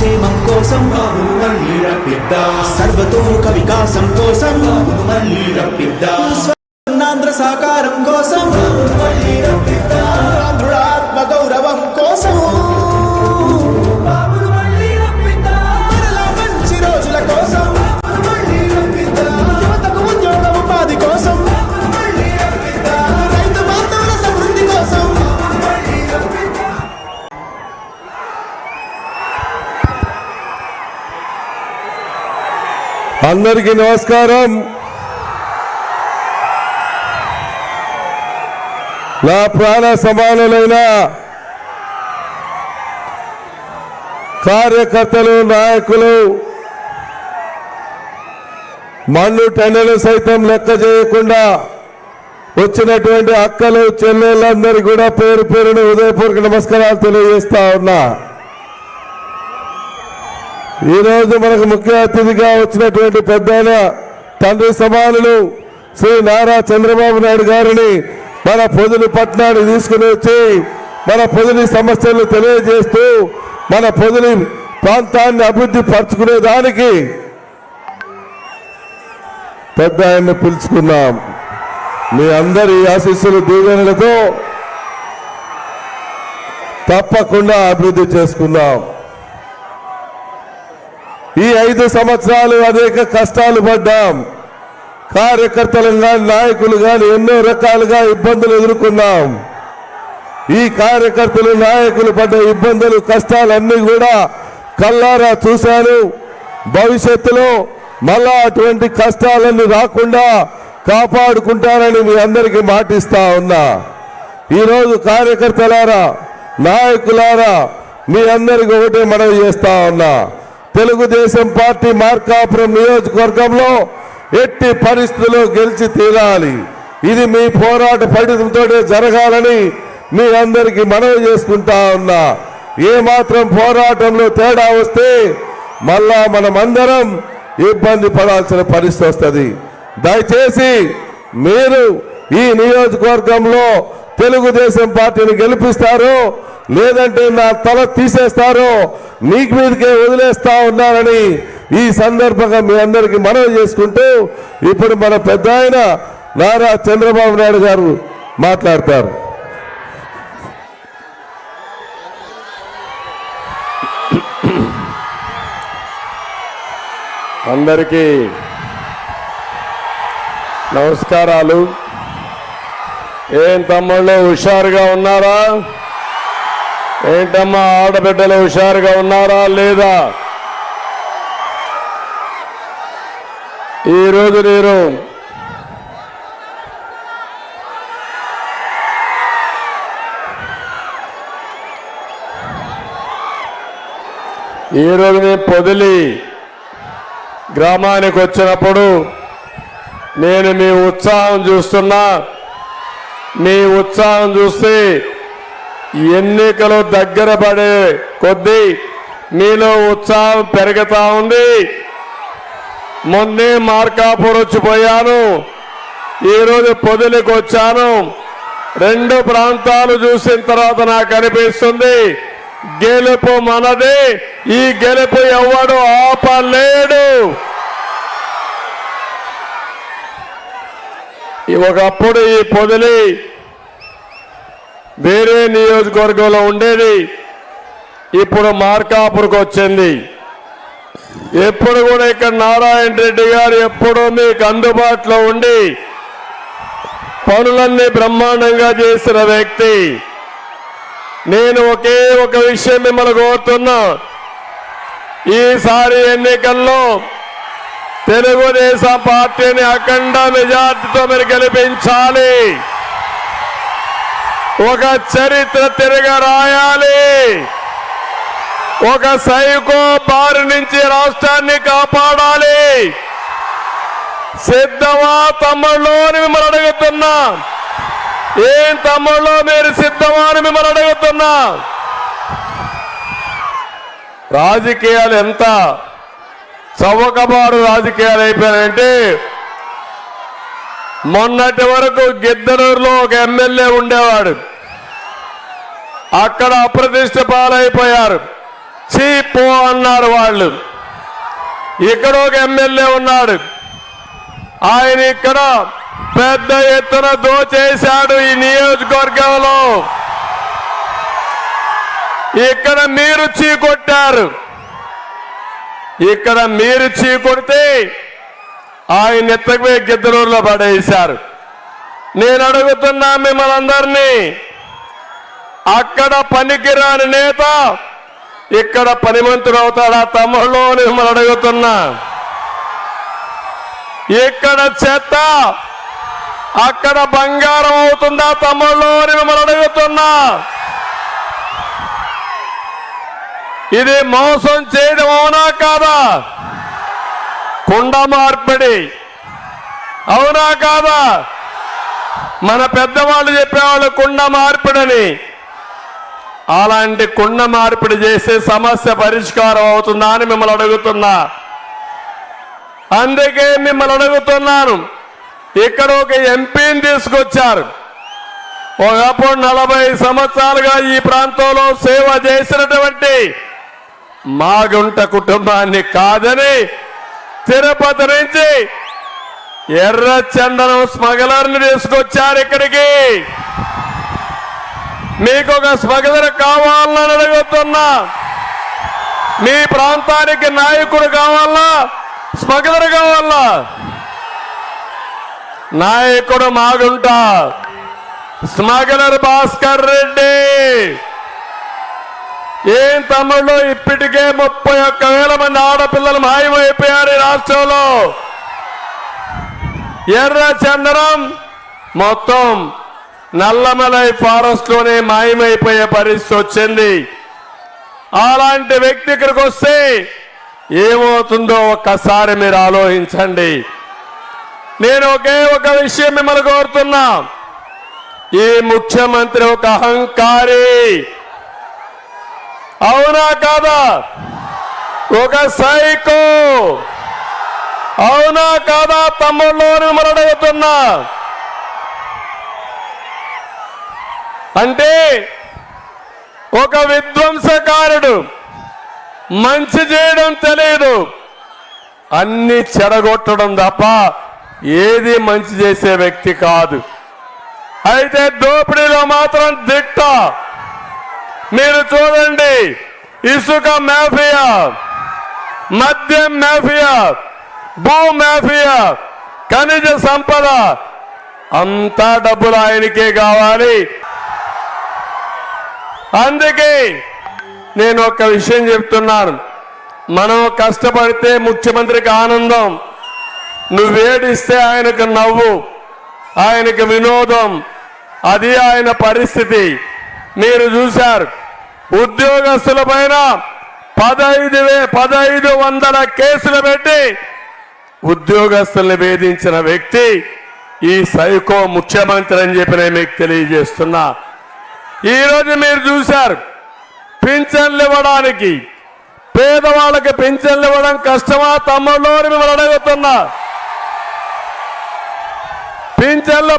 సంక్షేమం కోసం బాబును మళ్ళీ రప్పిద్దా. సర్వతోముఖ వికాసం కోసం బాబును మళ్ళీ రప్పిద్దా. స్వర్ణాంధ్ర సాకారం కోసం బాబును మళ్ళీ రప్పిద్దా. అందరికీ నమస్కారం. నా ప్రాణ సమానులైన కార్యకర్తలు నాయకులు మన్ను టెండలు సైతం లెక్క చేయకుండా వచ్చినటువంటి అక్కలు చెల్లెళ్ళందరికీ కూడా పేరు పేరును ఉదయపూర్వక నమస్కారాలు తెలియజేస్తా ఉన్నా. ఈ రోజు మనకు ముఖ్య అతిథిగా వచ్చినటువంటి పెద్ద తండ్రి సమానులు శ్రీ నారా చంద్రబాబు నాయుడు గారిని మన పొదులు పట్టణానికి తీసుకుని వచ్చి మన పొదిలి సమస్యలు తెలియజేస్తూ మన పొదిలి ప్రాంతాన్ని అభివృద్ధి పరచుకునే దానికి పెద్ద ఆయన్ని పిలుచుకున్నాం. మీ అందరి ఆశీస్సులు దీవెనలతో తప్పకుండా అభివృద్ధి చేసుకుందాం. ఈ ఐదు సంవత్సరాలు అనేక కష్టాలు పడ్డాం. కార్యకర్తలుగా నాయకులుగా నాయకులు కానీ ఎన్నో రకాలుగా ఇబ్బందులు ఎదుర్కొన్నాం. ఈ కార్యకర్తలు నాయకులు పడ్డ ఇబ్బందులు కష్టాలన్నీ కూడా కల్లారా చూశాను. భవిష్యత్తులో మళ్ళా అటువంటి కష్టాలన్నీ రాకుండా కాపాడుకుంటారని మీ అందరికీ మాటిస్తా ఉన్నా. ఈరోజు కార్యకర్తలారా నాయకులారా మీ అందరికి ఒకటే మనవి చేస్తా ఉన్నా. తెలుగుదేశం పార్టీ మార్కాపురం నియోజకవర్గంలో ఎట్టి పరిస్థితుల్లో గెలిచి తీరాలి. ఇది మీ పోరాట ఫలితంతో జరగాలని మీ అందరికీ మనవి చేసుకుంటా ఉన్నా. ఏమాత్రం పోరాటంలో తేడా వస్తే మళ్ళా మనమందరం ఇబ్బంది పడాల్సిన పరిస్థితి వస్తుంది. దయచేసి మీరు ఈ నియోజకవర్గంలో తెలుగుదేశం పార్టీని గెలిపిస్తారో లేదంటే నా తల తీసేస్తారో మీకు మీదకే వదిలేస్తా ఉన్నారని ఈ సందర్భంగా మీ అందరికీ మనవి చేసుకుంటూ ఇప్పుడు మన పెద్ద ఆయన నారా చంద్రబాబు నాయుడు గారు మాట్లాడతారు. అందరికీ నమస్కారాలు. ఏం తమ్ముళ్ళు హుషారుగా ఉన్నారా? ఏంటమ్మా ఆడబిడ్డలు హుషారుగా ఉన్నారా లేదా? ఈరోజు నేను ఈరోజు నేను పొదిలి గ్రామానికి వచ్చినప్పుడు నేను మీ ఉత్సాహం చూస్తున్నా. మీ ఉత్సాహం చూస్తే ఎన్నికలు దగ్గర పడే కొద్దీ మీలో ఉత్సాహం పెరుగుతా ఉంది. మొన్నే మార్కాపూర్ వచ్చిపోయాను. ఈరోజు పొదిలికి వచ్చాను. రెండు ప్రాంతాలు చూసిన తర్వాత నాకు అనిపిస్తుంది గెలుపు మనది. ఈ గెలుపు ఎవడు ఆపలేడు. ఒకప్పుడు ఈ పొదిలి వేరే నియోజకవర్గంలో ఉండేది ఇప్పుడు మార్కాపురకు వచ్చింది. ఎప్పుడు కూడా ఇక్కడ నారాయణ రెడ్డి గారు ఎప్పుడు మీకు అందుబాటులో ఉండి పనులన్నీ బ్రహ్మాండంగా చేసిన వ్యక్తి. నేను ఒకే ఒక విషయం మిమ్మల్ని కోరుతున్నా. ఈసారి ఎన్నికల్లో తెలుగుదేశం పార్టీని అఖండ మెజార్టీతో మీరు గెలిపించాలి. ఒక చరిత్ర తిరగ రాయాలి. ఒక సైకో బారి నుంచి రాష్ట్రాన్ని కాపాడాలి. సిద్ధమా తమ్ముళ్ళు అని మిమ్మల్ని అడుగుతున్నా. ఏం తమ్ముళ్ళు మీరు సిద్ధమా అని మిమ్మల్ని అడుగుతున్నా. రాజకీయాలు ఎంత చవకబారు రాజకీయాలు అయిపోయాయంటే మొన్నటి వరకు గిద్దరూరులో ఒక ఎమ్మెల్యే ఉండేవాడు. అక్కడ అప్రతిష్ట పాలైపోయారు. చీపో అన్నారు వాళ్ళు. ఇక్కడ ఒక ఎమ్మెల్యే ఉన్నాడు. ఆయన ఇక్కడ పెద్ద ఎత్తున దోచేశాడు ఈ నియోజకవర్గంలో. ఇక్కడ మీరు చీకొట్టారు. ఇక్కడ మీరు చీకొడితే ఆయన ఎత్తకపోయి గిద్దరూరులో పడేశారు. నేను అడుగుతున్నా మిమ్మల్ని అందరినీ అక్కడ పనికిరాని నేత ఇక్కడ పనిమంతుడు అవుతాడా? తమ్ముళ్ళు మిమ్మల్ని అడుగుతున్నా. ఇక్కడ చెత్త అక్కడ బంగారం అవుతుందా? తమ్ముళ్ళు మిమ్మల్ని అడుగుతున్నా. ఇది మోసం చేయడం అవునా కాదా? కుండ మార్పిడి. అవునా కాదా? మన పెద్దవాళ్ళు చెప్పేవాళ్ళు కుండ మార్పిడని. అలాంటి కుండ మార్పిడి చేసే సమస్య పరిష్కారం అవుతుందా అని మిమ్మల్ని అడుగుతున్నా. అందుకే మిమ్మల్ని అడుగుతున్నాను. ఇక్కడ ఒక ఎంపీని తీసుకొచ్చారు. ఒకప్పుడు నలభై సంవత్సరాలుగా ఈ ప్రాంతంలో సేవ చేసినటువంటి మాగుంట కుటుంబాన్ని కాదని తిరుపతి నుంచి ఎర్ర చందనం తీసుకొచ్చారు ఇక్కడికి. మీకు ఒక స్మగ్లర్ కావాలని అడుగుతున్నా. మీ ప్రాంతానికి నాయకుడు కావాలా? స్మగ్లర్ కావాలా? నాయకుడు మాగుంటా. స్మగలర్ భాస్కర్ రెడ్డి. ఏం తమ్ముళ్ళు? ఇప్పటికే ముప్పై ఒక్క వేల మంది ఆడపిల్లలు మాయమైపోయారు ఈ రాష్ట్రంలో. ఎర్ర చందనం మొత్తం నల్లమలై ఫారెస్ట్లోనే మాయమైపోయే పరిస్థితి వచ్చింది. అలాంటి వ్యక్తి ఇక్కడికి వస్తే ఏమవుతుందో ఒక్కసారి మీరు ఆలోచించండి. నేను ఒకే ఒక విషయం మిమ్మల్ని కోరుతున్నా. ఈ ముఖ్యమంత్రి ఒక అహంకారి. అవునా కాదా? ఒక సైకో. అవునా కాదా? తమ్ముళ్ళు అని మిమ్మల్ని అడుగుతున్నా. అంటే ఒక విధ్వంసకారుడు మంచి చేయడం తెలియదు. అన్ని చెడగొట్టడం తప్ప ఏది మంచి చేసే వ్యక్తి కాదు. అయితే దోపిడీలో మాత్రం దిట్ట. మీరు చూడండి ఇసుక మాఫియా మద్యం మాఫియా భూ మాఫియా ఖనిజ సంపద అంతా డబ్బులు ఆయనకే కావాలి. అందుకే నేను ఒక విషయం చెప్తున్నాను. మనం కష్టపడితే ముఖ్యమంత్రికి ఆనందం. నువ్వేడిస్తే ఆయనకు నవ్వు. ఆయనకు వినోదం. అది ఆయన పరిస్థితి. మీరు చూశారు. ఉద్యోగస్తుల పైన పదైదు వే పదైదు వందల కేసులు పెట్టి ఉద్యోగస్తుల్ని వేధించిన వ్యక్తి ఈ సైకో ముఖ్యమంత్రి అని చెప్పి నేను మీకు తెలియజేస్తున్నా. ఈ రోజు మీరు చూశారు పింఛన్లు ఇవ్వడానికి పేదవాళ్ళకి పింఛన్లు ఇవ్వడం కష్టమా? తమ్ముళ్ళు అని మిమ్మల్ని అడుగుతున్నా పింఛన్లు